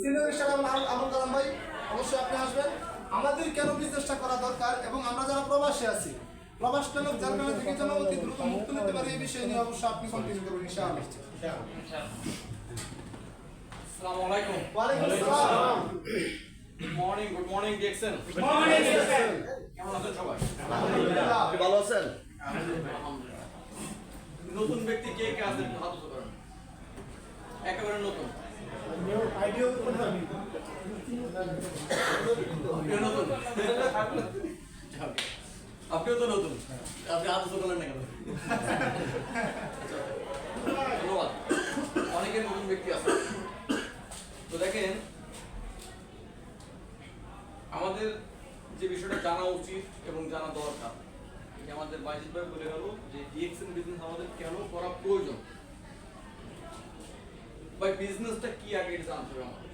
Senior star আমল কালাম ভাই অবশ্যই আপনি আসবেন। আমাদের কেন বিজনেসটা করা দরকার এবং আমরা যারা প্রবাসে আছি প্রবাস যার কারণে থেকে যেন অতি দ্রুত মুক্ত নিতে পারি এই বিষয় নিয়ে অবশ্যই আপনি কন্টিনিউ করবেন ইনশাআল্লাহ। আসসালামু আলাইকুম। ওয়ালাইকুম আসসালাম। Good morning good morning DXN morning কেমন আছেন সবাই? আলহামদুলিল্লাহ। আপনি ভালো আছেন? আলহামদুলিল্লাহ। নতুন ব্যক্তি কে কে আছেন হাত করেন। একেবারে নতুন। আপনিও তো নতুন। আপনি উঁচু করলেন না কেন? ধন্যবাদ। অনেকে নতুন ব্যক্তি আছে। তো দেখেন, আমাদের যে বিষয়টা জানা উচিত এবং জানা দরকার আমাদের বাইজিৎ ভাই বলে গেল যে ডিএক্সএন বিজনেস আমাদের কেন করা প্রয়োজন? ভাই বিজনেসটা কি আগে এটা জানতে হবে আমাদের?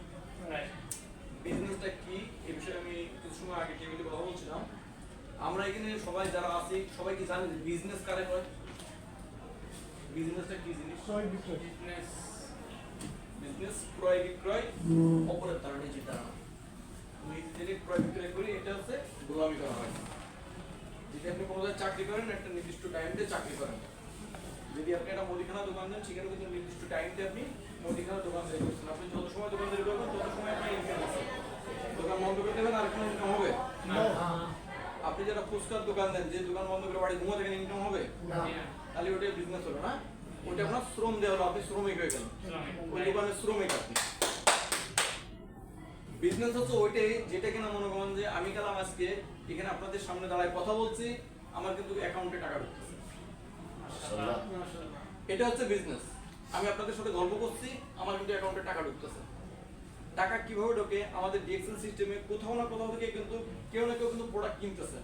বিজনেসটা কি এই বিষয়ে আমি কিছু সময় আগে টেবিলে কথা বলছিলাম। আমরা এখানে সবাই যারা আছি সবাই কি জানি যে বিজনেস কারে হয় বিজনেসটা কি জিনিস? বিজনেস বিজনেস ক্রয় বিক্রয় অপরের দ্বারা নিজের দ্বারা। আমি যেটা ক্রয় বিক্রয় করি এটা হচ্ছে গোলামি করা হয়। যদি আপনি কোনো চাকরি করেন একটা নির্দিষ্ট টাইম চাকরি করেন। যদি আপনি একটা মুদিখানা দোকান দেন সেখানে কিন্তু নির্দিষ্ট টাইম আপনি মুদিখানা দোকান করছেন। আপনি যত সময় দোকানদারি করবেন তত সময় আপনার ইনকাম আছে দোকান বন্ধ করে দেবেন আর কোনো ইনকাম হবে? আপনি যারা ফুচকার দোকান দেন যে দোকান বন্ধ করে বাড়ি ঘুমো থেকে ইনকাম হবে? তাহলে ওটা বিজনেস হলো না? ওটা আপনার শ্রম দেওয়া হলো আপনি শ্রমিক হয়ে গেলেন। ওই দোকানের শ্রমিক আপনি। বিজনেস হচ্ছে ওইটাই যেটা কিনা মনে করেন যে আমি গেলাম আজকে এখানে আপনাদের সামনে দাঁড়ায় কথা বলছি আমার কিন্তু অ্যাকাউন্টে টাকা ঢুকতেছে। এটা হচ্ছে বিজনেস আমি আপনাদের সাথে গল্প করছি, আমার কিন্তু অ্যাকাউন্টে টাকা ঢুকতেছে। টাকা কীভাবে ঢোকে, আমাদের ডিএক্সএল সিস্টেমে কোথাও না কোথাও থেকে কিন্তু কেউ না কেউ কিন্তু প্রোডাক্ট কিনতেছে।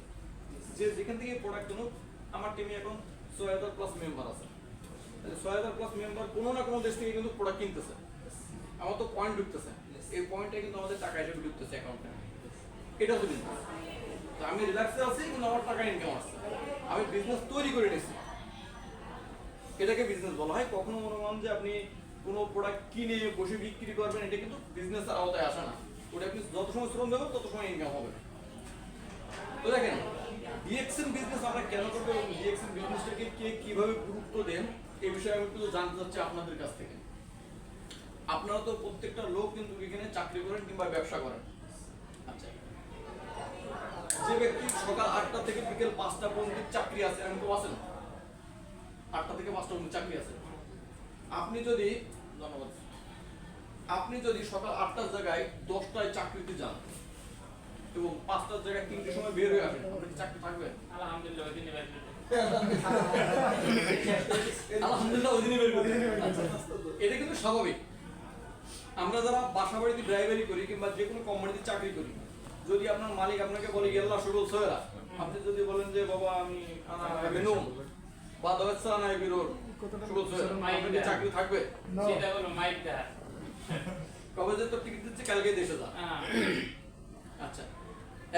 যে যেখান থেকে প্রোডাক্ট কিনুক, আমার টিমে এখন ছয় হাজার প্লাস মেম্বার আছে। ছয় হাজার প্লাস মেম্বার কোনো না কোনো দেশ থেকে কিন্তু প্রোডাক্ট কিনতেছে। আমার তো পয়েন্ট ঢুকতেছে। এই পয়েন্টটা কিন্তু আমাদের টাকা হিসেবে ঢুকতেছে অ্যাকাউন্টে এটা তো আমি রিল্যাক্সে আছি, কিন্তু আমার টাকা ইনকাম আসছে। আমি বিজনেস তৈরি করে নিয়েছি। এটাকে বিজনেস বলা হয়। কখনো মনে করেন যে আপনি কোনো প্রোডাক্ট কিনে বসে বিক্রি করবেন, এটা কিন্তু বিজনেস আওতায় আসে না। ওটা আপনি যত সময় শ্রম দেবেন, তত সময় ইনকাম হবে। তো দেখেন ডিএক্সএন বিজনেস আমরা কেন করব এবং ডিএক্সএন বিজনেসটাকে কে কীভাবে গুরুত্ব দেন এই বিষয়ে আমি একটু জানতে চাচ্ছি আপনাদের কাছ থেকে। আপনারা তো প্রত্যেকটা লোক কিন্তু এখানে চাকরি করেন কিংবা ব্যবসা করেন। আচ্ছা। যে ব্যক্তি সকাল আটটা থেকে বিকেল পাঁচটা পর্যন্ত চাকরি আছে, এমন কেউ আছেন? আটটা থেকে পাঁচটা চাকরি আছে। আপনি যদি ধন্যবাদ। আপনি যদি সকাল আটটার জায়গায় দশটায় চাকরিতে যান এবং পাঁচটার জায়গায় তিনটের সময় বের হয়ে আসেন আপনি কি চাকরি থাকবেন? আলহামদুলিল্লাহ ওই আলহামদুলিল্লাহ দিনই বের এটা কিন্তু স্বাভাবিক। আমরা যারা বাসা বাড়িতে ড্রাইভারি করি কিংবা যে কোনো কোম্পানিতে চাকরি করি যদি আপনার মালিক আপনাকে বলে সয়রা। আপনি যদি বলেন যে বাবা আমি চাকরি থাকবে? সেটা হলো কবে যে টিকিট দিচ্ছে কালকে দেশে যা। হ্যাঁ। আচ্ছা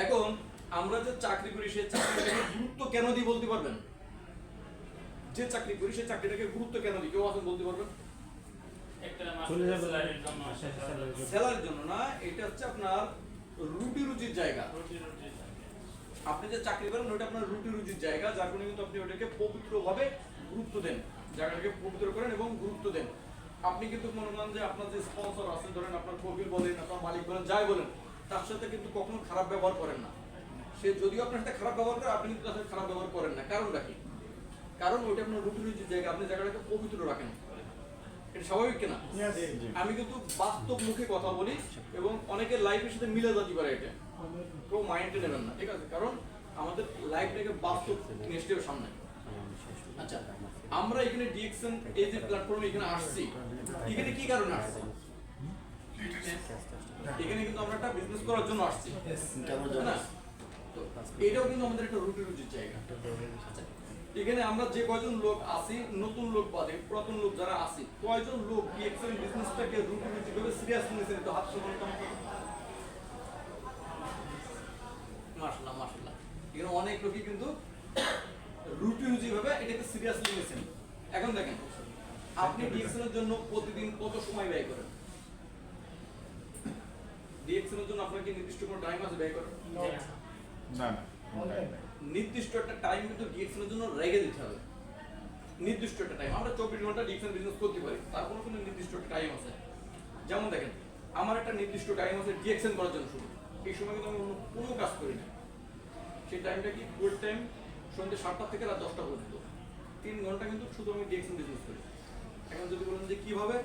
এখন আমরা যে চাকরি করি সেই চাকরিটাকে গুরুত্ব কেন দিই বলতে পারবেন? যে চাকরি করি সেই চাকরিটাকে গুরুত্ব কেন দিই? কেউ আছেন বলতে পারবেন? স্যালারির জন্য। না এটা হচ্ছে আপনার রুটি রুজির জায়গা। রুটি রুটি আপনি যে চাকরি করেন ওইটা আপনার রুটি রুজির জায়গা যার কারণে কিন্তু আপনি ওটাকে পবিত্রভাবে গুরুত্ব দেন। জায়গাটাকে পবিত্র করেন এবং গুরুত্ব দেন। আপনি কিন্তু মনে করেন যে আপনার যে স্পন্সর আছে ধরেন আপনার কবির বলেন আপনার মালিক বলেন যাই বলেন তার সাথে কিন্তু কখনো খারাপ ব্যবহার করেন না। সে যদিও আপনার সাথে খারাপ ব্যবহার করে আপনি কিন্তু তার সাথে খারাপ ব্যবহার করেন না। কারণটা কি? কারণ ওইটা আপনার রুটি রুজির জায়গা আপনি জায়গাটাকে পবিত্র রাখেন। এটা স্বাভাবিক কিনা আমি কিন্তু বাস্তব মুখে কথা বলি এবং অনেকের লাইফের সাথে মিলে যেতে পারে এটা। কেউ মাইন্ডে নেবেন না ঠিক আছে? কারণ আমাদের লাইফটাকে বাস্তব সামনে। আচ্ছা আমরা এখানে ডিএক্সএন এই যে প্ল্যাটফর্মে এখানে আসছি এখানে কি কারণে আসছি? এখানে কিন্তু আমরা একটা বিজনেস করার জন্য আসছি এটাও কিন্তু আমাদের একটা রুটি রুজির জায়গা। আচ্ছা, এখানে আমরা যে কয়জন লোক আছি নতুন লোক বাদে পুরাতন লোক যারা আছি কয়জন লোক ডিএক্সএন বিজনেসটাকে রুটি রুজি ভাবে সিরিয়াস নিয়েছেন তো হাত সমান এখানে অনেক লোকই কিন্তু রুটি রুজি ভাবে এটাকে সিরিয়াসলি নিয়েছেন। এখন দেখেন আপনি জন্য প্রতিদিন কত সময় ব্যয় করেন? জন্য আপনার কি নির্দিষ্ট কোনো টাইম আছে ব্যয় করার? না। না নির্দিষ্ট একটা টাইম কিন্তু ডিএক্সএন জন্য রেখে দিতে হবে। নির্দিষ্ট একটা টাইম আমরা চব্বিশ ঘণ্টা ডিএক্সএন বিজনেস করতে পারি। তার কোনো কোনো নির্দিষ্ট একটা টাইম আছে। যেমন দেখেন আমার একটা নির্দিষ্ট টাইম আছে ডিএক্সএন করার জন্য শুরু। এই সময় কিন্তু আমি অন্য কোনো কাজ করি না। সেই টাইমটা কি ফুল টাইম সন্ধ্যে সাতটা থেকে রাত দশটা পর্যন্ত। তিন ঘণ্টা কিন্তু শুধু আমি ডিএক্সএন বিজনেস করি। এখন যদি বলেন যে কীভাবে?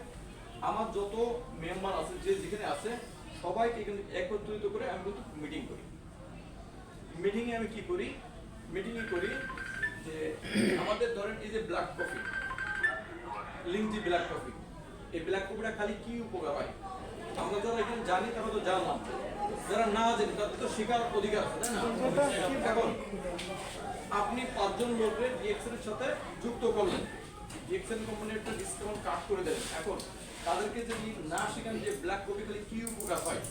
আমার যত মেম্বার আছে, যে যেখানে আছে, সবাইকে কিন্তু একত্রিত করে আমি কিন্তু মিটিং করি। মিটিংয়ে আমি কি করি? মিটিংয়ে করি যে আমাদের ধরেন এই যে ব্ল্যাক কফি লিঙ্কজি ব্ল্যাক কফি এই ব্ল্যাক কফিটা খালি কি উপকার হয়? আমরা যারা এখানে জানি, তারা তো জানলাম। যারা না জানি, তাদের তো শেখার অধিকার এখন আপনি পাঁচজন লোকের ডিএক্সএল এর সাথে যুক্ত করলেন। ডিএক্সএল কোম্পানি একটা ডিসকাউন্ট কাট করে দেবেন? এখন তাদেরকে যদি না শেখান যে ব্ল্যাক খালি কি উপকার হয়,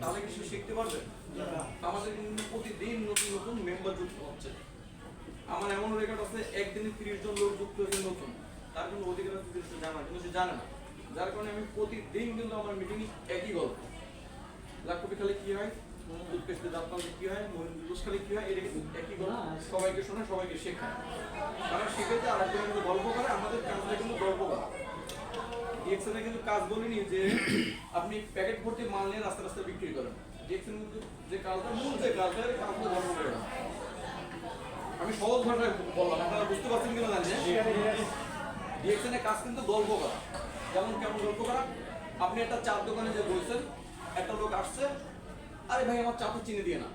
তাহলে কি সে শিখতে পারবে? আমাদের কিন্তু প্রতিদিন নতুন নতুন মেম্বার যুক্ত হচ্ছে। আমার এমন রেকর্ড আছে, একদিনে তিরিশ জন লোক যুক্ত হয়েছে নতুন। তার কোনো অধিকার আছে জানা কিন্তু সে জানে না। যার কারণে আমি প্রতিদিন কিন্তু আমার মিটিং একই গল্প। লাখ কপি খালি কি হয়? দাঁত কি হয়? কি হয়? এটা একই গল্প। সবাইকে শোনা সবাইকে শেখায়। তারা শিখেছে আর একজন কিন্তু গল্প করে, আমাদের কাজটা কিন্তু গল্প কিন্তু কাজ বলিনি যে, আপনি প্যাকেট ভর্তি মাল নিয়ে রাস্তা রাস্তা বিক্রি করেন। কিন্তু যে কাজটা মূল যে কাজটা কাজটা গল্প করে না আমি সহজ ভাষায় বললাম, আপনারা বুঝতে পারছেন কিনা জানি ডিএক্সএন কাজ কিন্তু গল্প করা। যেমন কেমন গল্প করা? আপনি একটা চার দোকানে যে বলছেন একটা লোক আসছে, আরে ভাই, আমার চাতে চিনি দিয়ে না।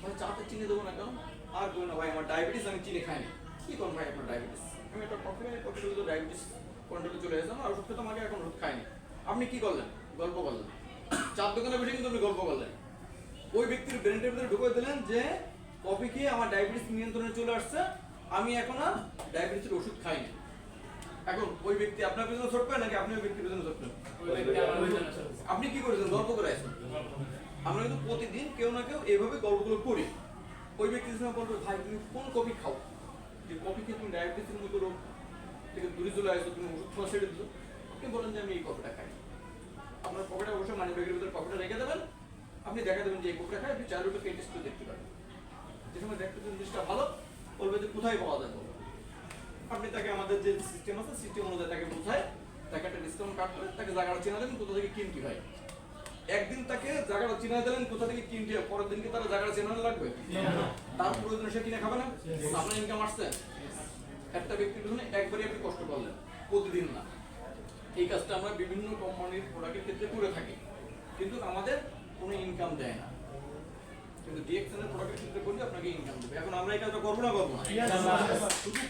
মানে চাতে চিনি দেবো না কেন? আর বলব না ভাই, আমার ডায়াবেটিস আমি চিনি খাই না কি করুন ভাই আপনার ডায়াবেটিস আমি একটা কফি কফি তো ডায়াবেটিস কন্ট্রোলে চলে এসেছে আমার ওষুধ তো আমাকে এখন ওষুধ খাইনি। আপনি কি করলেন? গল্প করলেন চার দোকানে বসে কিন্তু আপনি গল্প করলেন। ওই ব্যক্তির ব্রেনের ভিতরে ঢুকে দিলেন যে কফি খেয়ে আমার ডায়াবেটিস নিয়ন্ত্রণে চলে আসছে, আমি এখন আর ডায়াবেটিসের ওষুধ খাই না এখন ওই ব্যক্তি আপনার পিছনে ছটবে নাকি আপনি ওই ব্যক্তির পিছনে ছটবেন ব্যক্তি। আপনি কি করেছেন? গল্প করে আসেন। আমরা কিন্তু প্রতিদিন কেউ না কেউ এইভাবে গল্পগুলো করি। ওই ব্যক্তির সঙ্গে বলবে ভাই তুমি কোন কফি খাও? যে কফি খেয়ে তুমি ডায়াবেটিসের মতো রোগ থেকে দূরে চলে আসছো তুমি ওষুধ খাওয়া ছেড়ে দিচ্ছ আপনি বলেন যে আমি এই কফিটা খাই। আপনার পকেটে অবশ্যই মানি ব্যাগের ভিতরে কফিটা রেখে দেবেন। আপনি দেখা দেবেন যে এই কফিটা খাই আপনি চার রুপে টেস্ট দেখতে পারেন। যে সময় দেখতে জিনিসটা ভালো বলবে যে কোথায় পাওয়া যায়। আপনি তাকে আমাদের যে সিস্টেম আছে সিস্টেম অনুযায়ী তাকে বোঝায়, তাকে একটা ডিসকাউন্ট কাট করে, তাকে জায়গাটা চেনা দেবেন কোথা থেকে কিনতে হয়। একদিন তাকে জায়গাটা চিনা দিলেন, কোথা থেকে কিনতে হয়, পরের দিনকে তার জায়গাটা চেনানো লাগবে। তার প্রয়োজন সে কিনে খাবে না, আপনার ইনকাম আসছে। একটা ব্যক্তির জন্য একবারই আপনি কষ্ট করলেন প্রতিদিন না। এই কাজটা আমরা বিভিন্ন কোম্পানির প্রোডাক্টের ক্ষেত্রে করে থাকি। কিন্তু আমাদের কোনো ইনকাম দেয় না। কিন্তু ডিএক্সএন এর প্রোডাক্টের ক্ষেত্রে করলে আপনাকে ইনকাম দেবে। এখন আমরা এই কাজটা করব না করব শুধু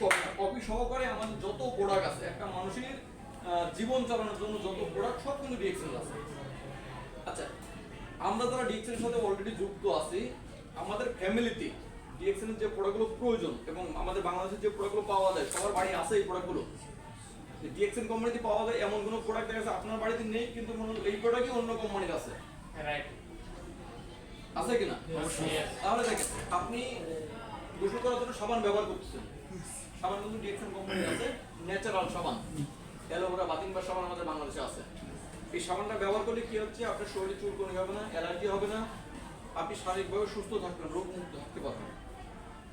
কপি সহকারে আমাদের যত প্রোডাক্ট আছে একটা মানুষের জীবন চালানোর জন্য যত প্রোডাক্ট সব কিন্তু ডিএক্সএল আছে। আচ্ছা আমরা যারা ডিএক্সএল এর সাথে অলরেডি যুক্ত আছি আমাদের ফ্যামিলিতে ডিএক্সএল এর যে প্রোডাক্টগুলো প্রয়োজন এবং আমাদের বাংলাদেশের যে প্রোডাক্টগুলো পাওয়া যায় সবার বাড়ি আছে এই প্রোডাক্টগুলো ডিএক্সএল কোম্পানিতে পাওয়া যায় এমন কোনো প্রোডাক্ট দেখা যাচ্ছে আপনার বাড়িতে নেই কিন্তু এই প্রোডাক্টই অন্য কোম্পানির আছে রাইট আছে কিনা? তাহলে দেখেন, আপনি গোসল করার জন্য সাবান ব্যবহার করতেছেন। সাবান কিন্তু ডিএক্সএন কোম্পানির আছে ন্যাচারাল সাবান। অ্যালোভেরা বাতিং বা সাবান আমাদের বাংলাদেশে আছে। এই সাবানটা ব্যবহার করলে কি হচ্ছে? আপনার শরীরে চুলকনি হবে না, অ্যালার্জি হবে না, আপনি শারীরিকভাবে সুস্থ থাকবেন রোগ মুক্ত থাকতে পারবেন।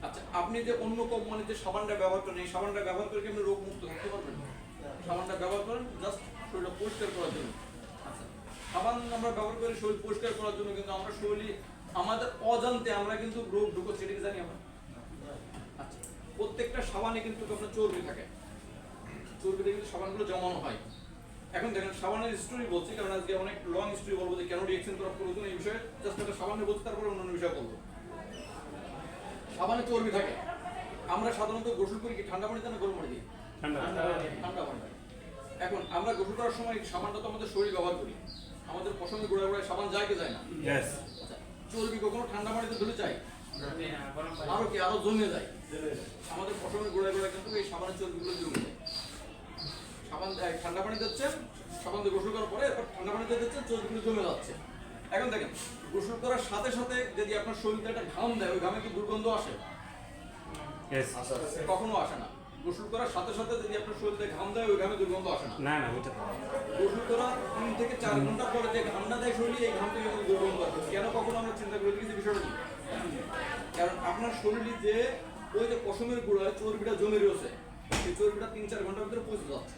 আচ্ছা আপনি যে অন্য কোম্পানিতে সাবানটা ব্যবহার করেন, এই সাবানটা ব্যবহার করে কি আপনি রোগ মুক্ত থাকতে পারবেন? সাবানটা ব্যবহার করেন জাস্ট শরীরটা পরিষ্কার করার জন্য। সাবান আমরা ব্যবহার করি শরীর পরিষ্কার করার জন্য কিন্তু আমরা শরীরে আমাদের অজান্তে আমরা কিন্তু রোগ ঢুকোচ্ছি এটা কি জানি আমরা। আচ্ছা প্রত্যেকটা সাবানে কিন্তু আপনার চর্বি থাকে। চর্বিতে কিন্তু সাবানগুলো জমানো হয়। এখন দেখেন সাবানের স্টোরি বলছি কারণ আজকে অনেক লং স্টোরি বলব যে কেন রিয়েকশন করা প্রয়োজন এই বিষয়ে। জাস্ট একটা সাবানে বলছি তারপরে অন্যান্য বিষয় বলব। সাবানে চর্বি থাকে। আমরা সাধারণত গোসল করি কি ঠান্ডা পানিতে না গরম পানি দিয়ে ঠান্ডা পানি। এখন আমরা গোসল করার সময় সাবানটা তো আমাদের শরীর ব্যবহার করি। আমাদের পছন্দের গোড়ায় গোড়ায় সাবান যায় কি যায় না। আচ্ছা চর্বি কখনো ঠান্ডা পানিতে ধরে যায়। আরও কি আরও জমে যায়? আমাদের পছন্দের গোড়ায় গোড়ায় কিন্তু এই সাবানের চর্বিগুলো জমে যায়। সাবান ঠান্ডা পানি দিচ্ছেন সাবান দিয়ে গোসল করার পরে এরপর ঠান্ডা পানিতে দিচ্ছেন চর্বিগুলো জমে যাচ্ছে। এখন দেখেন গোসল করার সাথে সাথে যদি আপনার শরীরটা একটা ঘাম দেয় ওই ঘামে কি দুর্গন্ধ আসে? কখনো আসে না। গোসল করার সাথে সাথে যদি আপনার শরীরে ঘাম দেয় ওই ঘামে দুর্গন্ধ আসে না। না না ওইটা গোসল করার তিন থেকে চার ঘণ্টা পরে যে ঘামটা দেয় শরীরে এই ঘাম থেকে কিন্তু দুর্গন্ধ আসে। কেন কখনো আমরা চিন্তা করে দেখেছি বিষয়টা কারণ আপনার শরীরে যে ওই যে পশমের গুঁড়ায় চর্বিটা জমে রয়েছে সেই চর্বিটা তিন চার ঘণ্টার ভিতরে পৌঁছে যাচ্ছে।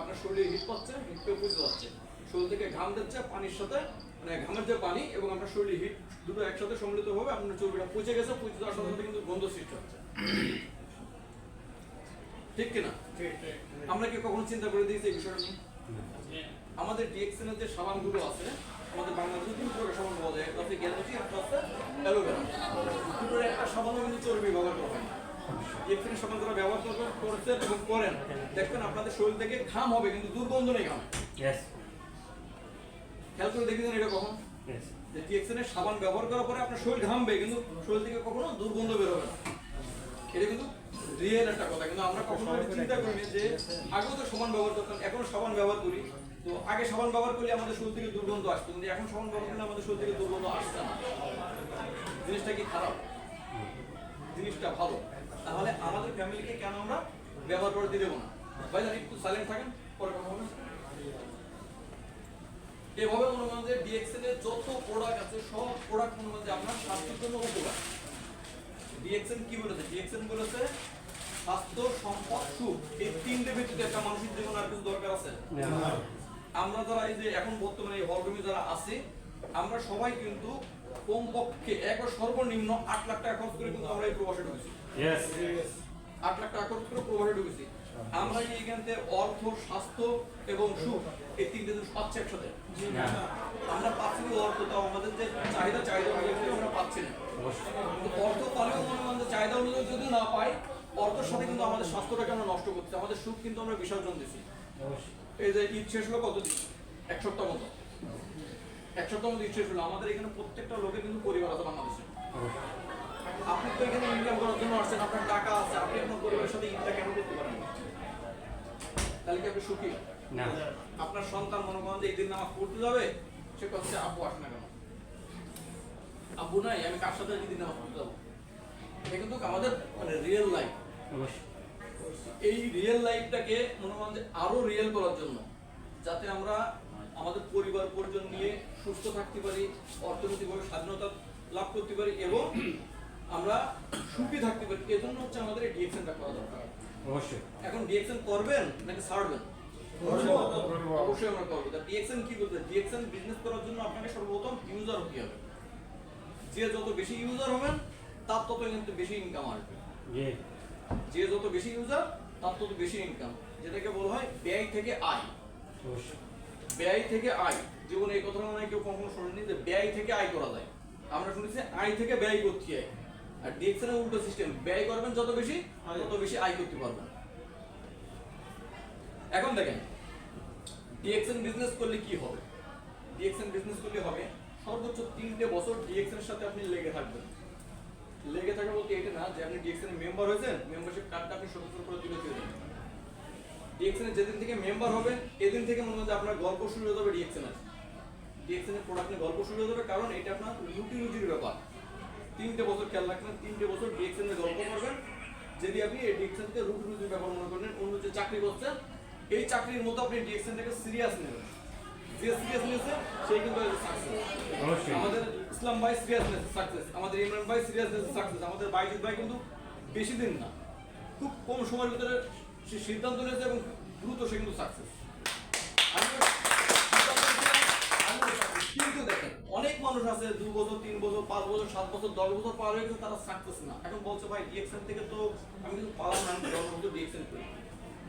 আপনার শরীরে হিট পাচ্ছে হিট পেয়ে পৌঁছে যাচ্ছে। শরীর থেকে ঘাম দিচ্ছে পানির সাথে মানে ঘামের যে পানি এবং আপনার শরীরে হিট দুটো একসাথে সম্মিলিত হবে আপনার চর্বিটা পচে গেছে পচে যাওয়ার সাথে কিন্তু গন্ধ সৃষ্টি হচ্ছে। ঠিক কিনা? আমরা কি কখনো চিন্তা করে দিয়েছি এই বিষয়টা নিয়ে? আমাদের ডিএক্সএন এর যে সাবানগুলো আছে আমাদের বাংলাদেশে তিন প্রকার সাবান পাওয়া যায়। একটা হচ্ছে গ্যালাক্সি একটা হচ্ছে অ্যালোভেরা। দুটোর একটা সাবানও কিন্তু চর্বি ব্যবহার করা হয়। ডিএক্সএন এর সাবান যারা ব্যবহার করবেন করছেন এবং করেন। দেখবেন আপনাদের শরীর থেকে ঘাম হবে কিন্তু দুর্গন্ধ নেই ঘাম। খেয়াল করে দেখেছেন এটা কখন. যে ডিএক্সএন এর সাবান ব্যবহার করার পরে আপনার শরীর ঘামবে কিন্তু শরীর থেকে কখনো দুর্গন্ধ বের হবে না। এটা কিন্তু রিয়েল একটা কথা কিন্তু আমরা কখনো চিন্তা করিনি যে আগেও তো সাবান ব্যবহার করতাম এখনও সাবান ব্যবহার করি। তো আগে সাবান ব্যবহার করলে আমাদের শরীর থেকে দুর্গন্ধ আসতো কিন্তু এখন সাবান ব্যবহার করলে আমাদের শরীর থেকে দুর্গন্ধ আসছে না। জিনিসটা কি খারাপ? জিনিসটা ভালো। তাহলে আমাদের ফ্যামিলিকে কেন আমরা ব্যবহার করতে দেবো না? ভাই জানি একটু সাইলেন্ট থাকেন পরে কথা হবে। এভাবে মনে করেন যে ডিএক্সএল এর যত প্রোডাক্ট আছে সব প্রোডাক্ট মনে করেন যে আপনার স্বাস্থ্যের জন্য উপকার। ডিএক্সএন কি বলেছে? ডিএক্সএন বলেছে স্বাস্থ্য সম্পদ সুখ এই তিনটে ব্যক্তিতে একটা মানুষের জীবনে আর কিছু দরকার আছে? আমরা যারা এই যে এখন বর্তমানে এই হলরুমে যারা আছি আমরা সবাই কিন্তু কমপক্ষে একবার সর্বনিম্ন আট লাখ টাকা খরচ করে কিন্তু আমরা এই প্রবাসে ঢুকেছি। আট লাখ টাকা খরচ করে প্রবাসে ঢুকেছি। আমরা এই এখান অর্থ স্বাস্থ্য এবং সুখ এই তিনটে জিনিস পাচ্ছি একসাথে। আমরা পাচ্ছি কি অর্থ তাও আমাদের যে চাহিদা চাহিদা আমরা পাচ্ছি না। অর্থ পালেও মনে যে চাহিদা অনুযায়ী যদি না পাই আমাদের স্বাস্থ্যটাকে আমরা নষ্ট করছি আমাদের সুখ কিন্তু আমরা বিসর্জন দিচ্ছি এই যে ঈদ শেষ হলো কতদিন? এক সপ্তাহ মতো। এক সপ্তাহ মতো ঈদ শেষ হলো। আমাদের এখানে প্রত্যেকটা লোকের কিন্তু পরিবার আছে বাংলাদেশে। আপনি তো এখানে ইনকাম করার জন্য আসছেন আপনার টাকা আছে আপনি আপনার পরিবারের সাথে ঈদটা কেন করতে পারেন তাহলে কি আপনি সুখী? না। আপনার সন্তান মনে করেন যে ঈদের নামাজ পড়তে যাবে সে কথা আব্বু আসে না কেন? আব্বু নাই আমি কার সাথে ঈদের নামাজ পড়তে যাব? এটা কিন্তু আমাদের মানে রিয়েল লাইফ অবশ্যই। এই রিয়েল লাইফটাকে মনে করেন যে আরও রিয়েল করার জন্য যাতে আমরা আমাদের পরিবার পরিজন নিয়ে সুস্থ থাকতে পারি অর্থনৈতিকভাবে স্বাধীনতা লাভ করতে পারি এবং আমরা সুখী থাকতে পারি। এজন্য হচ্ছে আমাদের এই ডিএক্সএনটা করা দরকার। অবশ্যই। এখন ডিএক্সএন করবেন নাকি ছাড়বেন? অবশ্যই আমরা করব। তা ডিএক্সএন কি বলতে? ডিএক্সএন বিজনেস করার জন্য আপনাকে সর্বপ্রথম ইউজার হতে হবে। যে যত বেশি ইউজার হবেন তার তত কিন্তু বেশি ইনকাম আসবে। জি। যে যত বেশি ইউজার তার তত বেশি ইনকাম যেটাকে বলা হয় ব্যয় থেকে আয়। ব্যয় থেকে আয়। জীবনে এই কথাটা মনে কেউ কখনো শোনেনি যে ব্যয় থেকে আয় করা যায়। আমরা শুনেছি আয় থেকে ব্যয় করতে হয়। আর ডিএক্সএন এর উল্টো সিস্টেম ব্যয় করবেন যত বেশি তত বেশি আয় করতে পারবেন। এখন দেখেন ডিএক্সএন বিজনেস করলে কি হবে? ডিএক্সএন বিজনেস করলে হবে সর্বোচ্চ তিনটে বছর ডিএক্সএন সাথে আপনি লেগে থাকবেন। লেগে থাকা বলতে এটা না যে আপনি ডিএক্সএন মেম্বার হয়েছেন মেম্বারশিপ কার্ডটা আপনি সদস্য করে তুলে দিয়ে দেবেন ডিএক্সএন যেদিন থেকে মেম্বার হবেন এদিন থেকে মনে যে আপনার গল্প শুরু হয়ে যাবে ডিএক্সএন এর। ডিএক্সএন এর প্রোডাক্ট নিয়ে গল্প শুরু হয়ে যাবে, কারণ এটা আপনার রুটি রুজির ব্যাপার। তিনটে বছর খেয়াল রাখবেন, তিনটে বছর ডিএক্সএন এর গল্প করবেন। যদি আপনি এই ডিএক্সএন কে রুটি রুজির ব্যাপার মনে করেন, অন্য যে চাকরি করছেন, এই চাকরির মতো আপনি ডিএক্সএন টাকে সিরিয়াস নেবেন। যে সিরিয়াস সেই কিন্তু সাকসেস অবশ্যই। আমাদের ইসলাম ভাই সিরিয়াসনেস সাকসেস আমাদের ইমরান ভাই সিরিয়াসনেস সাকসেস আমাদের বাইজিৎ ভাই কিন্তু বেশি দিন না। খুব কম সময়ের ভিতরে সে সিদ্ধান্ত নিয়েছে এবং দ্রুত সে কিন্তু সাকসেস কিন্তু দেখেন অনেক মানুষ আছে দু বছর তিন বছর পাঁচ বছর সাত বছর দশ বছর পার হয়ে গেছে তারা সাকসেস না। এখন বলছে ভাই ডিএক্সএন থেকে তো আমি কিন্তু পালাম না আমি দশ বছর ডিএক্সএন করি।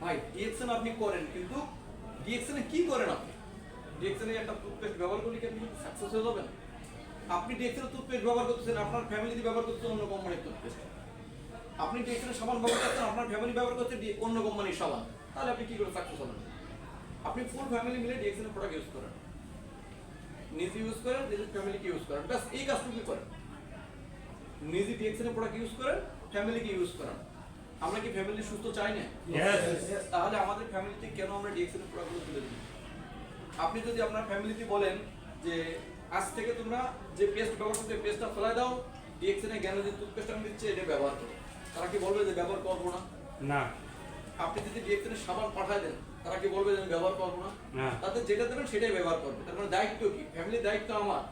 ভাই ডিএক্সএন আপনি করেন কিন্তু ডিএক্সএন কি করেন আপনি? ডিএক্সএন একটা টুথপেস্ট ব্যবহার করলে কি আপনি সাকসেস হয়ে যাবেন? আপনি ডিএক্সএন টুথপেস্ট ব্যবহার করতেছেন আপনার ফ্যামিলি ব্যবহার করতেছেন অন্য কোম্পানির টুথপেস্ট আপনি ডিএক্সএন সাবান ব্যবহার করছেন আপনার ফ্যামিলি ব্যবহার করছে অন্য কোম্পানির সাবান। তাহলে আপনি কি করে সাকসেস হবেন? আপনি ফুল ফ্যামিলি মিলে ডিএক্সএন প্রোডাক্ট ইউজ করেন। নিজে ইউজ করেন নিজের ফ্যামিলিকে ইউজ করেন। ব্যাস এই কাজটুকুই করেন? নিজে ডিএক্সএন প্রোডাক্ট ইউজ করেন ফ্যামিলিকে ইউজ করেন। আমরা কি ফ্যামিলি সুস্থ চাই না. তাহলে আমাদের ফ্যামিলিতে কেন আমরা ডিএক্সএন এর প্রোডাক্টগুলো তুলে দিই? আপনি যদি আপনার ফ্যামিলিতে বলেন যে আজ থেকে তোমরা যে পেস্ট ব্যবহার করতে পেস্টটা ফেলাই দাও ডিএক্সএন জ্ঞান যে টুথপেস্ট আমি দিচ্ছি এটা ব্যবহার করো। তারা কি বলবে যে ব্যবহার করব না? না। আপনি যদি ডিএক্সএন সাবান পাঠায় দেন তারা কি বলবে যে আমি ব্যবহার করব না। তাদের যেটা দেবেন সেটাই ব্যবহার করবে। তার মানে দায়িত্ব কি? ফ্যামিলির দায়িত্ব আমার।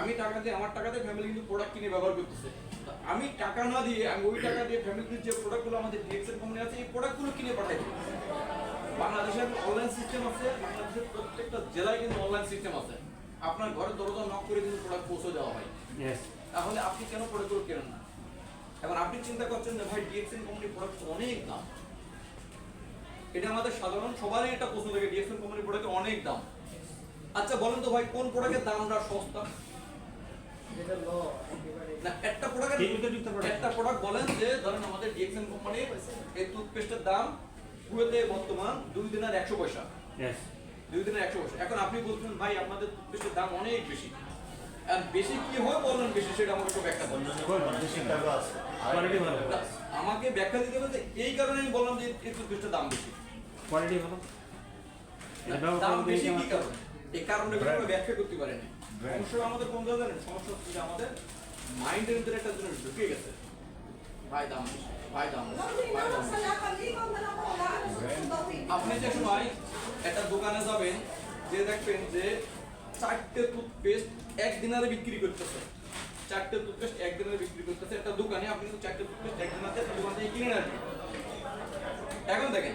আমি টাকা দিয়ে আমার টাকা দিয়ে ফ্যামিলি কিন্তু প্রোডাক্ট কিনে ব্যবহার করতেছে। আমি টাকা না দিয়ে আমি ওই টাকা দিয়ে ফ্যামিলির যে প্রোডাক্টগুলো আমাদের ডিএক্সএন কোম্পানি আছে এই প্রোডাক্টগুলো কিনে পাঠাই দেবো বাংলাদেশের অনলাইন সিস্টেম আছে বাংলাদেশের প্রত্যেকটা জেলায় কিন্তু অনলাইন সিস্টেম আছে। আপনার ঘরে দরজা নক করে কিন্তু প্রোডাক্ট পৌঁছে দেওয়া হয়। তাহলে আপনি কেন প্রোডাক্টগুলো কেনেন না? এখন আপনি চিন্তা করছেন যে ভাই ডিএক্সএন কোম্পানির প্রোডাক্ট অনেক দাম। এটা আমাদের সাধারণ সবারই এটা প্রশ্ন থাকে ডিএক্সএন কোম্পানির প্রোডাক্টের অনেক দাম। আচ্ছা বলেন তো ভাই কোন প্রোডাক্টের দামটা সস্তা? না একটা product। একটা প্রোডাক্ট বলেন যে ধরেন আমাদের ডিএক্সএন কোম্পানির এই টুথপেস্টের দাম কুয়েতে বর্তমান দুই দিনের একশো পয়সা। দুই দিনের একশো পয়সা। এখন আপনি বলছেন ভাই আপনাদের টুথপেস্টের দাম অনেক বেশি। আর বেশি কি হয় বলেন বেশি সেটা আমাকে একটু ব্যাখ্যা আমাকে ব্যাখ্যা দিতে হবে এই কারণে আমি বললাম যে এই টুথপেস্টের দাম বেশি। কোয়ালিটি ভালো? দাম বেশি কি কারণে? এই কারণে কোনো ব্যাখ্যা করতে পারে না সমস্যা আমাদের কোন জায়গায় জানেন? সমস্যা হচ্ছে আমাদের মাইন্ডের ভিতরে একটা জিনিস ঢুকে গেছে। ভাই দাম বেশি। আপনি যে সময় একটা দোকানে যাবেন, যে দেখবেন যে চারটে টুথপেস্ট এক দিনারে বিক্রি করতেছে। চারটে টুথপেস্ট এক দিনারে বিক্রি করতেছে। একটা দোকানে আপনি কিন্তু চারটে টুথপেস্ট এক দিনারে একটা দোকান থেকে কিনে নেন। এখন দেখেন,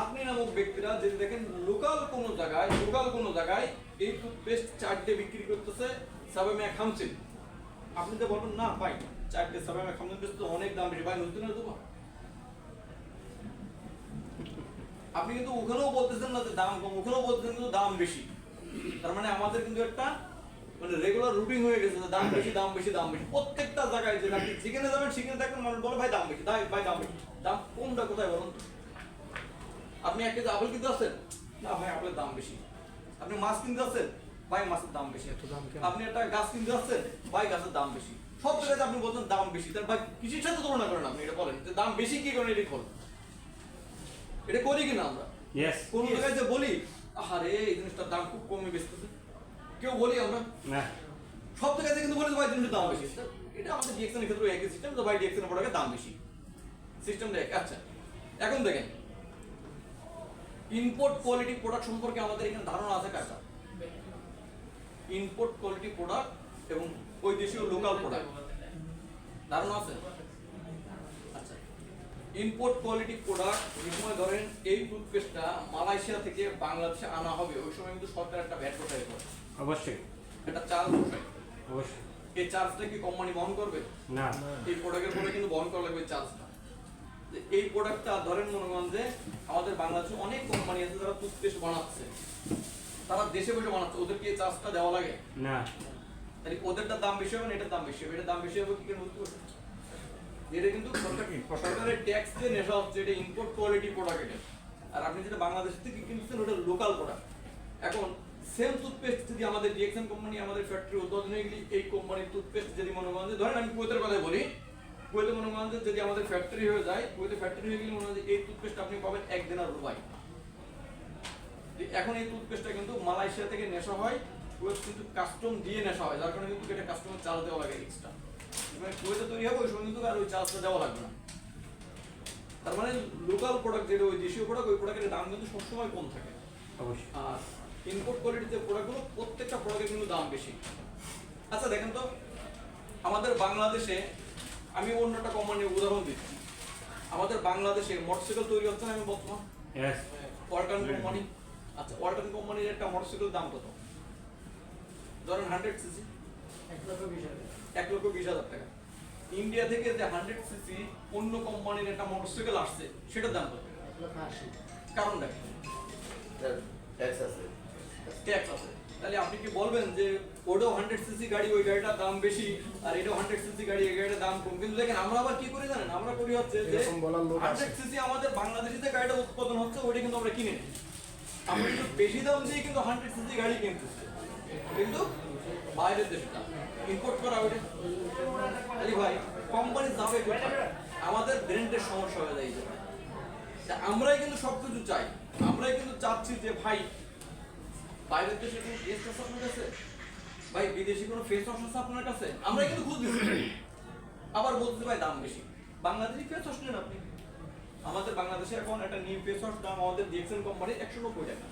আপনি নামক ব্যক্তিরা যদি দেখেন লোকাল কোনো জায়গায় লোকাল কোনো জায়গায় এই টুথপেস্ট চারটে বিক্রি করতেছে সাবামে খামছেন আপনি তো বলেন না ভাই চারটে সাবামে খামছেন তো অনেক দাম বেশি। ভাই নতুন দোকান আপনি কিন্তু ওখানেও বলতেছেন না যে দাম কম ওখানেও বলতেছেন কিন্তু দাম বেশি। তার মানে আমাদের কিন্তু একটা মানে রেগুলার রুটিন হয়ে গেছে যে দাম বেশি দাম বেশি দাম বেশি। প্রত্যেকটা জায়গায় যে আপনি যেখানে যাবেন সেখানে দেখবেন মানুষ বলে ভাই দাম বেশি ভাই ভাই দাম বেশি। দাম কোনটা কোথায় বলুন আপনি এক কেজি আপেল কিনতে আসছেন? না ভাই আপেলের দাম বেশি। আপনি মাছ কিনতে আসছেন? ভাই মাছের দাম বেশি। আপনি একটা গাছ কিনতে আসছেন? ভাই গাছের দাম বেশি। সব জায়গায় আপনি বলছেন দাম বেশি। তার ভাই কৃষির সাথে তুলনা করেন আপনি এটা বলেন। যে দাম বেশি কি করেন এটা বলেন এটা করি কিনা আমরা? ইয়েস কোন জায়গায় যে বলি আরে এই জিনিসটার দাম খুব কমে বেচতেছে। কেউ বলি আমরা না। সব জায়গায় কিন্তু বলি ভাই জিনিসের দাম বেশি। এটা আমাদের ডিএক্সএনের ক্ষেত্রে একই সিস্টেম তো ভাই ডিএক্সএনের প্রোডাক্টের দাম বেশি। সিস্টেমটা এক আচ্ছা। এখন দেখেন ইম্পোর্ট কোয়ালিটি প্রোডাক্ট সম্পর্কে আমাদের এখানে ধারণা আছে কাটা ইম্পোর্ট কোয়ালিটি প্রোডাক্ট এবং ওই দেশীয় লোকাল প্রোডাক্ট ধারণা আছে? আচ্ছা। ইম্পোর্ট কোয়ালিটি প্রোডাক্ট যে সময় ধরেন এই টুথপেস্টটা মালয়েশিয়া থেকে বাংলাদেশে আনা হবে ওই সময় কিন্তু সরকার একটা ভ্যাট বসাই করে অবশ্যই। একটা চার্জ বসায় অবশ্যই। এই চার্জটা কি কোম্পানি বহন করবে? না। এই প্রোডাক্টের পরে কিন্তু বহন করা লাগবে চার্জটা এই প্রোডাক্টটা ধরেন মনে করেন যে আমাদের বাংলাদেশে অনেক কোম্পানি আছে যারা টুথপেস্ট বানাচ্ছে। তারা দেশে বসে বানাচ্ছে ওদেরকে এই চার্জটা দেওয়া লাগে? না। তাহলে ওদেরটার দাম বেশি হবে না এটার দাম বেশি হবে? এটার দাম বেশি হবে কি করে বুঝতে পারছেন? এটা কিন্তু সরকারের ট্যাক্স দিয়ে নেশা হচ্ছে, এটা ইম্পোর্ট কোয়ালিটি প্রোডাক্ট এটা। আর আপনি যেটা বাংলাদেশ থেকে কিনছেন, ওটা লোকাল প্রোডাক্ট এখন সেম টুথপেস্ট যদি আমাদের ডিএক্সএন কোম্পানি আমাদের ফ্যাক্টরি উৎপাদনে গেলে, এই কোম্পানির টুথপেস্ট যদি মনে যে ধরেন আমি কুয়েতের কথা বলি। কুয়েতে মনে যে যদি আমাদের ফ্যাক্টরি হয়ে যায়, কুয়েতে ফ্যাক্টরি হয়ে গেলে মনে হয় এই টুথপেস্ট আপনি পাবেন এক দিনার রুবাই এখন এই টুথপেস্টটা কিন্তু মালয়েশিয়া থেকে নেশা হয় কুয়েত কিন্তু কাস্টম দিয়ে নেশা হয় যার কারণে কিন্তু এটা কাস্টমার চার্জ দেওয়া লাগে এক্সট্রা মানে কুয়েতে তৈরি হবে ওই সময় কিন্তু আর ওই চার্জটা দেওয়া লাগবে না। তার মানে লোকাল প্রোডাক্ট যেটা ওই দেশীয় প্রোডাক্ট ওই প্রোডাক্টের দাম কিন্তু সবসময় কম থাকে। অবশ্যই। আর ইম্পোর্ট কোয়ালিটিতে প্রোডাক্টগুলো প্রত্যেকটা প্রোডাক্টের কিন্তু দাম বেশি। আচ্ছা দেখেন তো আমাদের বাংলাদেশে আমি অন্য একটা কোম্পানির উদাহরণ দিচ্ছি। আমাদের বাংলাদেশে মোটরসাইকেল তৈরি হচ্ছে না আমি বর্তমান? ওয়ালটন কোম্পানি আচ্ছা ওয়ালটন কোম্পানির একটা মোটরসাইকেল দাম কত? ধরেন হান্ড্রেড সিসি এক লক্ষ বিশ হাজার টাকা। ইন্ডিয়া থেকে যে হান্ড্রেড সিসি অন্য কোম্পানির একটা মোটরসাইকেল আসছে সেটার দাম কত? কারণ দেখ ট্যাক্স আছে। তাহলে আপনি কি বলবেন যে ওটাও হান্ড্রেড সিসি গাড়ি ওই গাড়িটার দাম বেশি আর এটাও হান্ড্রেড সিসি গাড়ি এই গাড়িটার দাম কম? কিন্তু দেখেন আমরা আবার কি করি জানেন? আমরা করি হচ্ছে যে। হান্ড্রেড সিসি আমাদের বাংলাদেশিতে গাড়িটা উৎপাদন হচ্ছে ওইটা কিন্তু আমরা কিনে নিই। আমরা কিন্তু বেশি দাম দিয়ে কিন্তু হান্ড্রেড সিসি গাড়ি কিনতেছি। কিন্তু বাইরের দেশে ইম্পোর্ট করা ওইটা আলি ভাই কোম্পানি যাবে আমাদের ব্র্যান্ডের সমস্যা হয়ে যায় আমরাই কিন্তু সবকিছু চাই। আমরাই কিন্তু চাচ্ছি যে, ভাই, বাইরের দেশে কোনো ফেস ওয়াশ আপনার কাছে? ভাই, বিদেশি কোনো ফেস ওয়াশ আছে আপনার কাছে? আমরাই কিন্তু খুঁজ দিচ্ছি আবার বলতে ভাই, দাম বেশি। বাংলাদেশি ফেস ওয়াশ নেন আপনি? আমাদের বাংলাদেশে এখন একটা নিউ ফেস ওয়াশ দাম আমাদের ডিএক্সএন কোম্পানির একশো নব্বই টাকা।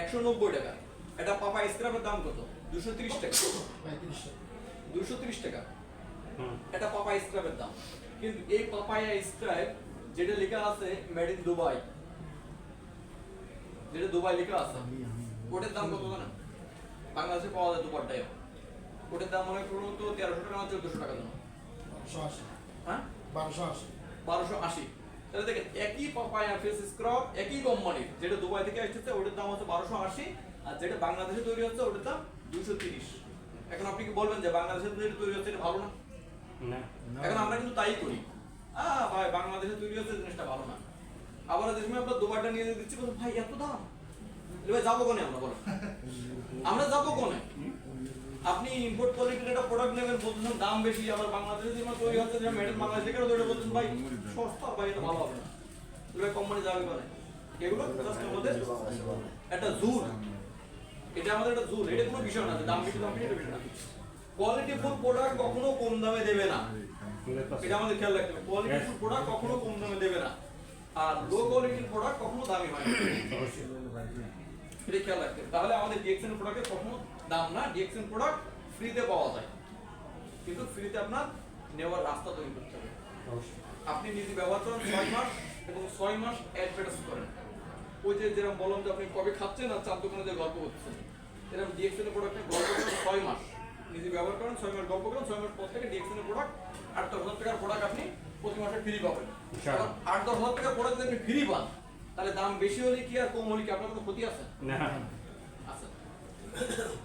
একশো নব্বই টাকা। এটা পাপা স্ক্রাবের দাম কত? দুশো তিরিশ টাকা। দুশো তিরিশ টাকা। এটা পাপা স্ক্রাবের দাম। কিন্তু এই পাপায়া স্ক্রাব যেটা লেখা আছে মেড ইন দুবাই যেটা দুবাই লেখা আছে। ওটার দাম কত জানেন? বাংলাদেশে পাওয়া যায় দুপারটায় ওটার দাম মনে করুন তো তেরোশো টাকা না চোদ্দশো টাকা দাম বারোশো আশি। হ্যাঁ? বারোশো আশি। বারোশো আশি। তাহলে দেখেন একই পাপায়া ফেস স্ক্রাব একই কোম্পানির যেটা দুবাই থেকে আসতেছে ওটার দাম হচ্ছে বারোশো আশি। আর যেটা বাংলাদেশে তৈরি হচ্ছে ওটার দাম তিরিশ। এখন আপনি কি বলবেন যে বাংলাদেশে যেটা তৈরি হচ্ছে এটা ভালো না? এখন আমরা কিন্তু তাই করি। আহ ভাই বাংলাদেশে তৈরি হচ্ছে জিনিসটা ভালো না। আবার যে সময় আমরা দুবারটা নিয়ে দিচ্ছি বলুন ভাই এত দাম? ভাই যাব কোনে আমরা বলো আমরা যাব কোনে? আপনি ইম্পোর্ট কোয়ালিটির একটা প্রোডাক্ট নেবেন বলতেছেন দাম বেশি আবার বাংলাদেশে যে তৈরি হচ্ছে যে মেডেল বাংলাদেশ থেকে তৈরি বলছেন ভাই সস্তা ভাই এটা ভালো হবে না। কোম্পানি যাবে কোনে? এগুলো জাস্ট আমাদের একটা জুল এটা আমাদের একটা জুল এটা কোনো বিষয় না দাম বেশি দাম বেশি বিষয় না। কোয়ালিটি ফুড প্রোডাক্ট কখনো কম দামে দেবে না। এটা আমাদের খেয়াল রাখতে হবে। কোয়ালিটি ফুড প্রোডাক্ট কখনো কম দামে দেবে না। আর লো কোয়ালিটির প্রোডাক্ট কখনো দামি হয় না। এটা খেয়াল রাখতে তাহলে আমাদের ডিএক্সএন প্রোডাক্টের কখনো দাম না। ডিএক্সএন প্রোডাক্ট ফ্রিতে পাওয়া যায়। কিন্তু ফ্রিতে আপনার নেওয়ার রাস্তা তৈরি করতে হবে। আপনি নিজে ব্যবহার করেন ছয় মাস এবং ছয় মাস অ্যাডভার্টাইজ করেন। ওই যে যেরকম বললাম যে আপনি কবে খাচ্ছেন আর চার দোকানে যে গল্প করছেন। এরকম ডিএক্সএন প্রোডাক্টের গল্প করেন ছয় মাস। নিজে ব্যবহার করেন ছয় মাস গল্প করেন ছয় মাস পর থেকে ডিএক্সএন প্রোডাক্ট আট দশ হাজার টাকার প্রোডাক্ট আপনি প্রতি মাসে ফ্রি পাবেন। আট দশ হাজার টাকার প্রোডাক্ট যদি আপনি ফ্রি পান তাহলে দাম বেশি হলে কি আর কম হলে কি আপনার কোনো ক্ষতি আছে? না।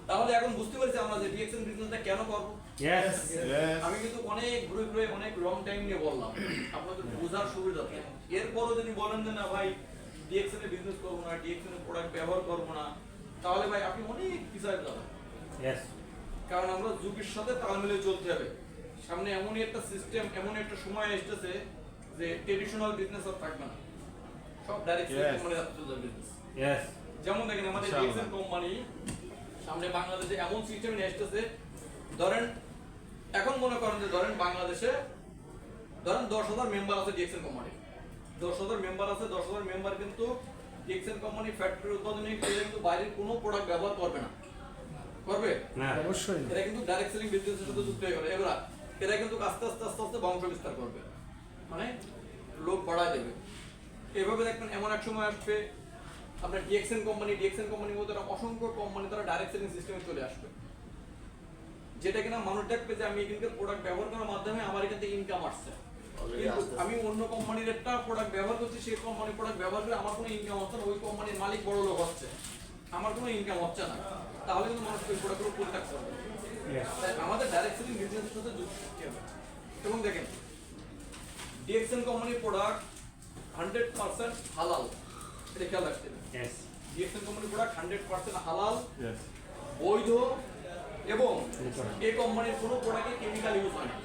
তাহলে এখন বুঝতে পেরেছি আমরা যে ডিএক্সএন বিজনেসটা কেন করব। আমি কিন্তু অনেক ঘুরে ঘুরে অনেক লং টাইম নিয়ে বললাম। আপনাদের বোঝার সুবিধাতে এরপরও যদি বলেন যে না ভাই ডিএক্সএন এ বিজনেস করব না ডিএক্সএন এর প্রোডাক্ট ব্যবহার করব না তাহলে ভাই আপনি অনেক পিছায় যাবেন কারণ আমরা যুগের সাথে তাল মিলে চলতে হবে। সামনে এমনই একটা সিস্টেম এমন একটা সময় আসতেছে যে ট্রেডিশনাল বিজনেস আর থাকবে না। সব ডাইরেক্ট. কোম্পানি বিজনেস যেমন দেখেন আমাদের। ডিএক্সএন কোম্পানি সামনে বাংলাদেশে এমন সিস্টেম নিয়ে আসতেছে। ধরেন এখন মনে করেন যে ধরেন বাংলাদেশে ধরেন দশ হাজার মেম্বার আছে ডিএক্সএন কোম্পানির দশ হাজার মেম্বার আছে দশ হাজার মেম্বার কিন্তু ডিএক্সএন কোম্পানি ফ্যাক্টরি উৎপাদনে এরা কিন্তু বাইরের কোনো প্রোডাক্ট ব্যবহার করবে না। করবে? না। অবশ্যই এরা কিন্তু ডাইরেক্ট সেলিং বিজনেসের সাথে যুক্ত হয়ে গেল। এবার এরা কিন্তু আস্তে আস্তে আস্তে আস্তে বংশ বিস্তার করবে। মানে লোক বাড়ায় দেবে। এভাবে দেখবেন এমন এক সময় আসবে আপনার ডিএক্সএন কোম্পানি ডিএক্সএন কোম্পানির মধ্যে একটা অসংখ্য কোম্পানি তারা ডাইরেক্ট সেলিং সিস্টেমে চলে আসবে। যেটা কিনা মানুষ দেখবে যে আমি এখানকার প্রোডাক্ট ব্যবহার করার মাধ্যমে আমার এখান থেকে ইনকাম আসছে। আমি অন্য কোম্পানির একটা প্রোডাক্ট ব্যবহার করছি সেই কোম্পানির প্রোডাক্ট ব্যবহার করে আমার কোনো ইনকাম হচ্ছে না ওই কোম্পানির মালিক বড় লোক হচ্ছে। আমার কোনো ইনকাম হচ্ছে না। তাহলে কিন্তু মানুষ ওই প্রোডাক্টগুলো পরিত্যাগ করবে। তাই আমাদের ডাইরেক্ট সেলিং বিজনেসের সাথে যুক্ত থাকতে হবে। এবং দেখেন ডিএক্সএন কোম্পানির প্রোডাক্ট হান্ড্রেড পার্সেন্ট হালাল এটা খেয়াল রাখতে ডিএক্সএন কোম্পানির প্রোডাক্ট হান্ড্রেড পার্সেন্ট হালাল বৈধ এবং এই কোম্পানির কোনো প্রোডাক্টে কেমিক্যাল ইউজ হয় না।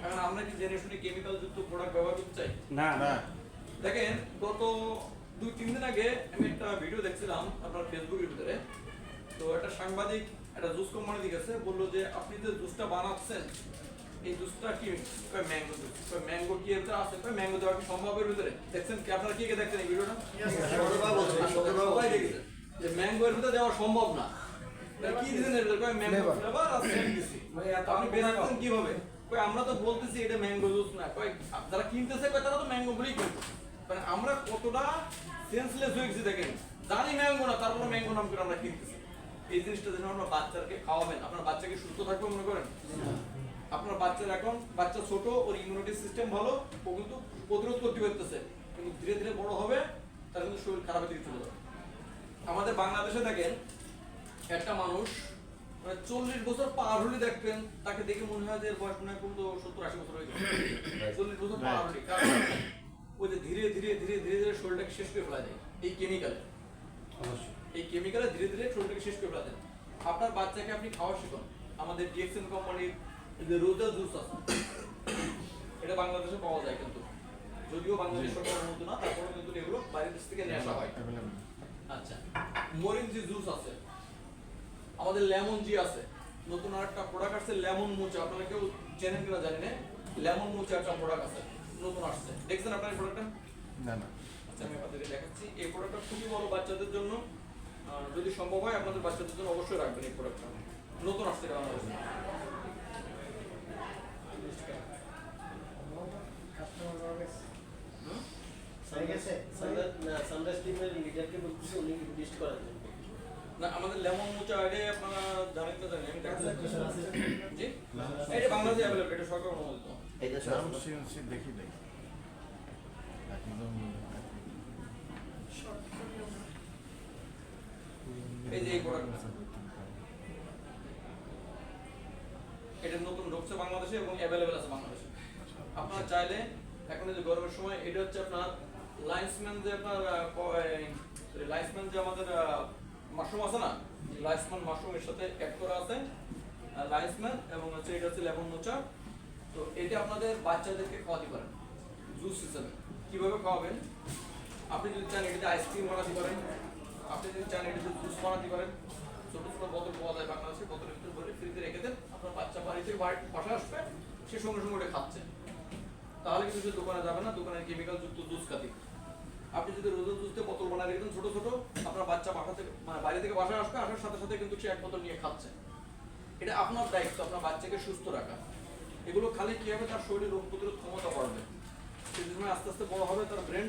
কারণ আমরা কি জেনে শুনে কেমিক্যাল যুক্ত প্রোডাক্ট ব্যবহার করতে চাই? না না। দেখেন গত দুই তিন দিন আগে আমি একটা ভিডিও দেখছিলাম আপনার ফেসবুকের ভিতরে। তো একটা সাংবাদিক একটা জুস কোম্পানি দিকেছে বলল যে আপনি যে জুসটা বানাচ্ছেন এই জুসটা কি? ম্যাঙ্গো জুস ম্যাঙ্গো কি এর আছে? ম্যাঙ্গো দেওয়া কি সম্ভবের ভিতরে? দেখছেন কি আপনারা কি কে দেখছেন এই ভিডিওটা সবাই দেখেছে যে ম্যাঙ্গো এর ভিতরে দেওয়া সম্ভব না। কি দিলেন এর ভিতরে? ম্যাঙ্গো ফ্লেভার আর সেন্ট দিছি। আপনি বেরাচ্ছেন কীভাবে? কই, আমরা তো বলতেছি এটা ম্যাঙ্গো জুস না। কই, যারা কিনতেছে, কই, তারা তো ম্যাঙ্গো গুলোই কিনবে মানে আমরা কতটা সেন্সলেস হয়ে গেছি দেখেন। জানি ম্যাঙ্গো না তারপরে ম্যাঙ্গো নাম করে আমরা কিনতেছি। এই জিনিসটা যেন আমরা বাচ্চাকে খাওয়াবেন। আপনার বাচ্চাকে সুস্থ থাকবে মনে করেন? আপনার বাচ্চার এখন, বাচ্চা ছোট, ওর ইমিউনিটি সিস্টেম ভালো, ও কিন্তু প্রতিরোধ করতে পারতেছে। কিন্তু ধীরে ধীরে বড় হবে, তার কিন্তু শরীর খারাপের দিকে চলে যাবে। আমাদের বাংলাদেশে দেখেন, একটা মানুষ মানে চল্লিশ বছর পার হলে দেখবেন তাকে দেখে মনে হয় যে বয়স মনে হয় কিন্তু সত্তর আশি বছর হয়ে গেছে। চল্লিশ বছর পার হলে কারণ ওই যে ধীরে ধীরে ধীরে ধীরে ধীরে শরীরটাকে শেষ করে ফেলা যায় এই কেমিক্যালে অবশ্যই। এই কেমিক্যালে ধীরে ধীরে শরীরটাকে শেষ করে ফেলা যায়। আপনার বাচ্চাকে আপনি খাওয়া শিখুন। আমাদের ডিএক্সএন কোম্পানির যে রোজা জুস আছে এটা বাংলাদেশে পাওয়া যায় কিন্তু। যদিও বাংলাদেশ সরকার অনুমোদিত না তারপরেও কিন্তু এগুলো বাইরের দেশ থেকে নিয়ে আসা হয় আচ্ছা মরিঞ্জি জুস আছে আমাদের লেমন জি আছে। নতুন আরেকটা প্রোডাক্ট আছে লেমন মোচা। আপনারা কেউ চেনেন কিনা জানি না। লেমন মোচা একটা প্রোডাক্ট আছে নতুন আসছে। দেখছেন আপনার এই প্রোডাক্টটা না না। আচ্ছা আমি আপনাদেরকে দেখাচ্ছি। এই প্রোডাক্টটা খুবই বড় বাচ্চাদের জন্য। যদি সম্ভব হয় আপনাদের বাচ্চাদের জন্য অবশ্যই রাখবেন এই প্রোডাক্টটা নতুন আসছে এটা বাংলাদেশে। হুম? সানরাইজ টিমের লিডারকে বলতেছি উনি লিস্ট করার জন্য। না আমাদের লেমন মোচা আইডে আপনারা জানেন তো জানেন আমি দেখাচ্ছি জি? এটা বাংলাদেশে অ্যাভেলেবল এটা সরকার অনুমোদিত। এটা দেখি দেখি। এই যে এই প্রোডাক্টটা এটা নতুন ঢুকছে বাংলাদেশে এবং অ্যাভেলেবেল আছে বাংলাদেশে। আপনারা চাইলে এখন যে গরমের সময় এটা হচ্ছে আপনার লাইন্সম্যান যে আপনার লাইন্সম্যান যে আমাদের মাশরুম আছে না? লাইন্সম্যান মাশরুমের সাথে অ্যাড করা আছে। লাইন্সম্যান এবং হচ্ছে এটা হচ্ছে লেমন মোচা। তো এটা আপনাদের বাচ্চাদেরকে খাওয়াতে পারেন, জুস হিসেবে। কীভাবে খাওয়াবেন? আপনি যদি চান এটাতে আইসক্রিম বানাতে পারেন, আপনি যদি চান এটাতে জুস বানাতে পারেন। ছোট ছোট বোতল পাওয়া যায় বাংলাদেশে, বোতলের ভিতরে ভরে ফ্রিজে রেখে দেন। আপনার বাচ্চা বাড়ি বাসায় আসবে, সে সঙ্গে সঙ্গে ওটা খাচ্ছে। তাহলে কিন্তু দোকানে যাবে না, দোকানের কেমিক্যাল যুক্ত জুস খাতে আপনি যদি রোজ জুসতে বোতল বানায় রেখে ছোট ছোট আপনার বাচ্চা বাসা থেকে মানে বাড়ি থেকে বাসায় আসবে আসার সাথে সাথে কিন্তু সে এক বোতল নিয়ে খাচ্ছে। এটা আপনার দায়িত্ব আপনার বাচ্চাকে সুস্থ রাখা। এগুলো খালি কি হবে? তার শরীরে রোগ প্রতিরোধ ক্ষমতা বাড়বে। সে যে সময় আস্তে আস্তে বড় হবে তার ব্রেন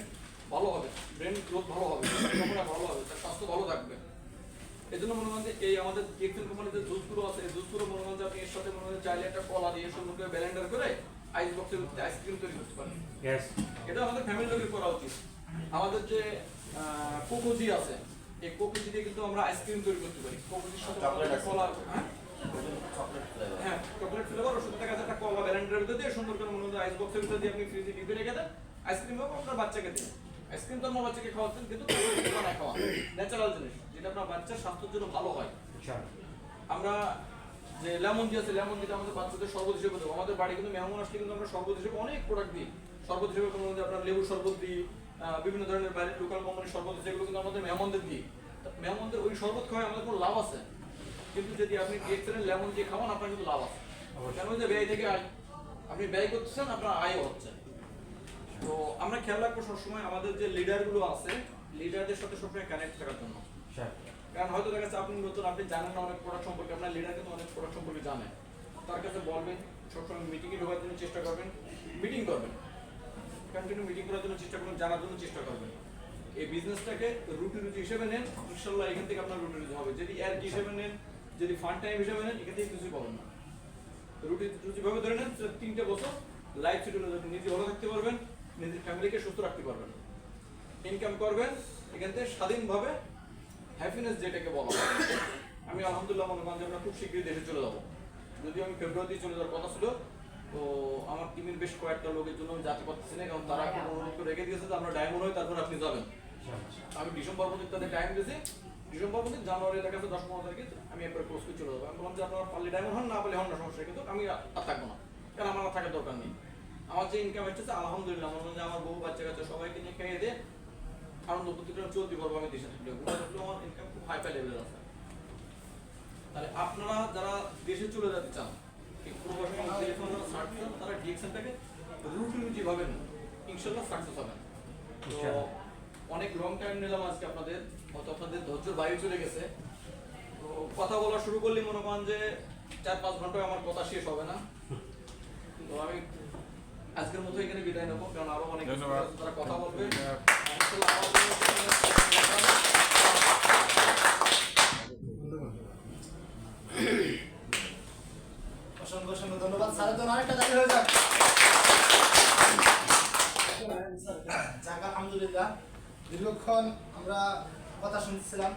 ভালো হবে ব্রেন গ্রোথ ভালো হবে ভালো হবে তার স্বাস্থ্য ভালো থাকবে। এই জন্য মনে হয় যে এই আমাদের কেকফিল কোম্পানির যে জুসগুলো আছে এই জুসগুলো মনে হয় যে আপনি এর সাথে মনে করেন চাইলে একটা কলা দিয়ে সুন্দর করে ব্লেন্ডার করে আইস বক্সের আইসক্রিম তৈরি করতে পারেন। এটা আমাদের ফ্যামিলি লোকের করা উচিত। আমাদের যে কোকোজি আছে এই কোকোজি দিয়ে কিন্তু আমরা আইসক্রিম তৈরি করতে পারি। কোকোজির সাথে কলা হ্যাঁ? চকলেট ফ্লেভার হ্যাঁ চকলেট ফ্লেভার ওর সাথে দেখা একটা কলা ভিতরে দিয়ে সুন্দর করে মনে হয় আইস বক্সের ভিতরে দিয়ে আপনি ফ্রিজে ডিপে রেখে দেন। আইসক্রিম হোক আপনার বাচ্চাকে দিন আইসক্রিম তো আমার বাচ্চাকে খাওয়াচ্ছেন কিন্তু বানায় খাওয়া। ন্যাচারাল জিনিস যেটা আপনার বাচ্চার স্বাস্থ্যের জন্য ভালো হয়. আমরা যে লেমন দিয়ে আছে লেমন দিয়ে আমাদের বাচ্চাদের শরবত হিসেবে দেবো। আমাদের বাড়ি কিন্তু মেহমান আসলে কিন্তু আমরা শরবত হিসেবে অনেক প্রোডাক্ট দিই। শরবত হিসেবে কোনো আপনার লেবু শরবত দিই বিভিন্ন ধরনের বাইরের লোকাল কোম্পানির শরবত এগুলো কিন্তু আমাদের মেহমানদের দিই মেহমানদের ওই শরবত খাওয়ায় আমাদের কোনো লাভ আছে? কিন্তু যদি আপনি ডিএক্সেলের লেমন দিয়ে খাওয়ান আপনার কিন্তু লাভ আছে। কেন যে ব্যয় থেকে আপনি ব্যয় করতেছেন আপনার আয়ও হচ্ছে। তো আমরা খেয়াল রাখব সবসময় আমাদের যে লিডারগুলো আছে লিডারদের সাথে সবসময় কানেক্ট থাকার জন্য. কারণ হয়তো দেখা যাচ্ছে আপনি নতুন আপনি জানেন না অনেক প্রোডাক্ট সম্পর্কে আপনার লিডার কিন্তু অনেক প্রোডাক্ট সম্পর্কে জানে। তার কাছে বলবেন সবসময় মিটিংয়ে ঢোকার জন্য চেষ্টা করবেন মিটিং করবেন। কন্টিনিউ মিটিং করার জন্য চেষ্টা করবেন জানার জন্য চেষ্টা করবেন। এই বিজনেসটাকে রুটি রুটি হিসেবে নেন ইনশাল্লাহ এখান থেকে আপনার রুটি রুটি হবে। যদি এর হিসেবে নেন, যদি ফান টাইম হিসেবে নেন, এখান থেকে কিছুই পাবেন না। রুটি রুটি ভাবে ধরে নেন তিনটে বছর লাইফ শিডিউল নিজে ভালো থাকতে পারবেন, নিজের ফ্যামিলিকে সুস্থ রাখতে পারবেন। ইনকাম করবেন, এখান থেকে স্বাধীনভাবে হ্যাপিনেস যেটাকে বলা হয়। আমি আলহামদুলিল্লাহ মনে করেন যে আমরা খুব শীঘ্রই দেশে চলে যাব। যদিও আমি ফেব্রুয়ারিতে চলে যাওয়ার কথা ছিল তো আমার টিমের বেশ কয়েকটা লোকের জন্য আমি যেতে পারতেছি না, কারণ তারা কোনো অনুরোধ রেখে দিয়েছে যে আমরা ডায়মন্ড হই তারপর আপনি যাবেন। আমি ডিসেম্বর পর্যন্ত তাদের টাইম দিয়েছি। ডিসেম্বর পর্যন্ত জানুয়ারি দেখা যাচ্ছে দশ পনেরো তারিখে আমি একবার ক্লোজ করে চলে যাব। আমি বললাম যে আপনারা পারলে ডায়মন্ড হন, না পারলে হন না, সমস্যা কিন্তু আমি আর থাকব না, কারণ আমার থাকার দরকার নেই। আমার যে ইনকাম হচ্ছে আলহামদুলিল্লাহ, আমার মনে হয় আমার বহু বাচ্চা কাচ্চা সবাইকে নিয়ে খেয়ে দিয়ে আনন্দ প্রতিটা চলতে পারব আমি দেশে থাকলে আমার ইনকাম খুব হাই ফাই লেভেলের আছে। তাহলে আপনারা যারা দেশে চলে যেতে চান তারা ডিএকশনটাকে রুটি রুটি ভাবেন ইনশাল্লাহ সাকসেস হবেন তো অনেক লং টাইম নিলাম আজকে আপনাদের। হয়তো আপনাদের ধৈর্যের বাইরে চলে গেছে। তো কথা বলা শুরু করলে মনে করেন যে চার পাঁচ ঘন্টায় আমার কথা শেষ হবে না। তো আমি আজকের মতো এখানে বিদায় নেব কারণ আরও অনেক তারা কথা বলবে। ইনশাআল্লাহ আমাদের অসংখ্য অসংখ্য ধন্যবাদ। স্যারের জন্য আরেকটা দাবি হয়ে যাক। যাক আলহামদুলিল্লাহ। দীর্ঘক্ষণ আমরা কথা শুনছিলাম।